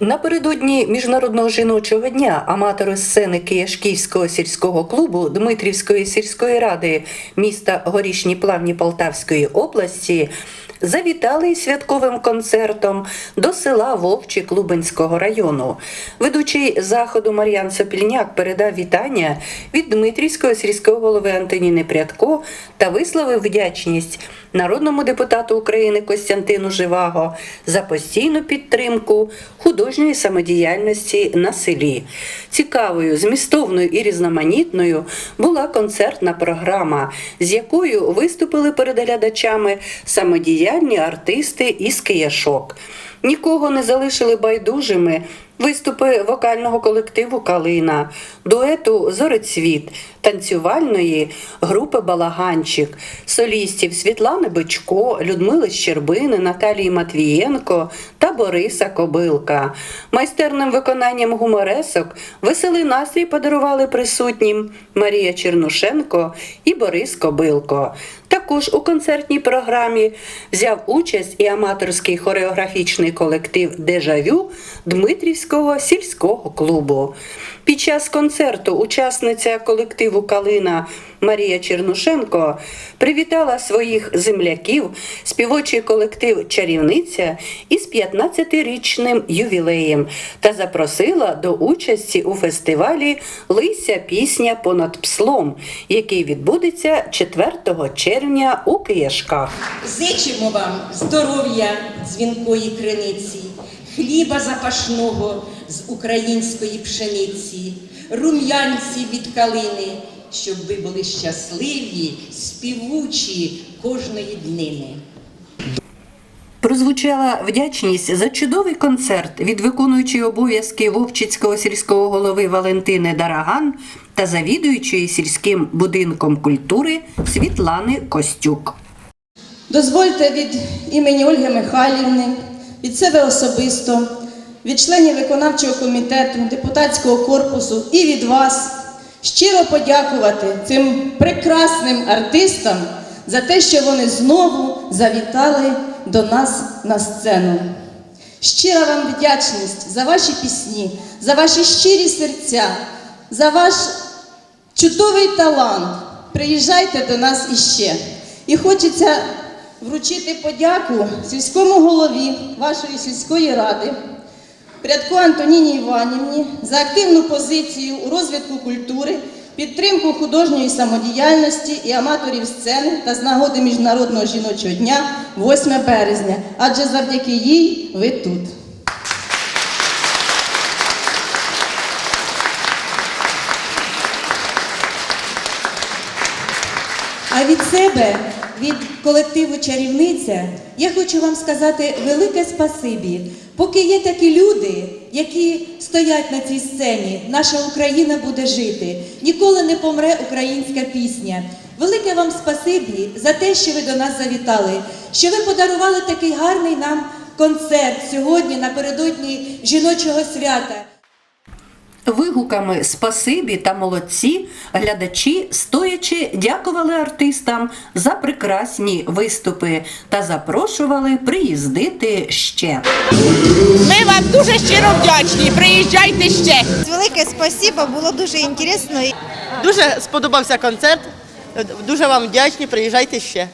Напередодні міжнародного жіночого дня аматори сцени Кияшківського сільського клубу Дмитрівської сільської ради міста Горішні Плавні Полтавської області завітали святковим концертом до села Вовчі Клубинського району. Ведучий заходу Мар'ян Сопільняк передав вітання від Дмитрівського сільського голови Антоніни Прядко та висловив вдячність народному депутату України Костянтину Живаго за постійну підтримку художньої самодіяльності на селі. Цікавою, змістовною і різноманітною була концертна програма, з якою виступили перед глядачами самодіяльні артисти із Кияшок. Нікого не залишили байдужими виступи вокального колективу Калина, дуету Зорецвіт, танцювальної групи Балаганчик, солістів Світлани Бичко, Людмили Щербини, Наталії Матвієнко та Бориса Кобилка. Майстерним виконанням гуморесок веселий настрій подарували присутнім Марія Чернушенко і Борис Кобилко. Також у концертній програмі взяв участь і аматорський хореографічний колектив Дежавю Дмитрівського сільського клубу. Під час концерту учасниця колективу Калина Марія Чернушенко привітала своїх земляків, співочий колектив Чарівниця із 15-річним ювілеєм та запросила до участі у фестивалі Лися пісня понад пслом, який відбудеться 4 червня у Кияшках. Зичимо вам здоров'я дзвінкої криниці, хліба запашного з української пшениці, рум'янці від калини, щоб ви були щасливі, співучі кожної днини. Прозвучала вдячність за чудовий концерт від виконуючої обов'язки Вовчицького сільського голови Валентини Дараган та завідуючої сільським будинком культури Світлани Костюк. Дозвольте від імені Ольги Михайлівни, від себе особисто, від членів виконавчого комітету, депутатського корпусу і від вас щиро подякувати цим прекрасним артистам за те, що вони знову завітали до нас на сцену. Щира вам вдячність за ваші пісні, за ваші щирі серця, за ваш чудовий талант. Приїжджайте до нас іще. І хочеться вручити подяку сільському голові вашої сільської ради, Прядко Антоніні Іванівні за активну позицію у розвитку культури, підтримку художньої самодіяльності і аматорів сцени та з нагоди Міжнародного жіночого дня 8 березня, адже завдяки їй ви тут. А від себе, від колективу Чарівниця, я хочу вам сказати велике спасибі. Поки є такі люди, які стоять на цій сцені, наша Україна буде жити. Ніколи не помре українська пісня. Велике вам спасибі за те, що ви до нас завітали, що ви подарували такий гарний нам концерт сьогодні напередодні жіночого свята. Вигуками спасибі та молодці глядачі стоячи дякували артистам за прекрасні виступи та запрошували приїздити ще. Ми вам дуже щиро вдячні. Приїжджайте ще. Велике спасибо, було дуже інтересно. Дуже сподобався концерт. Дуже вам вдячні. Приїжджайте ще.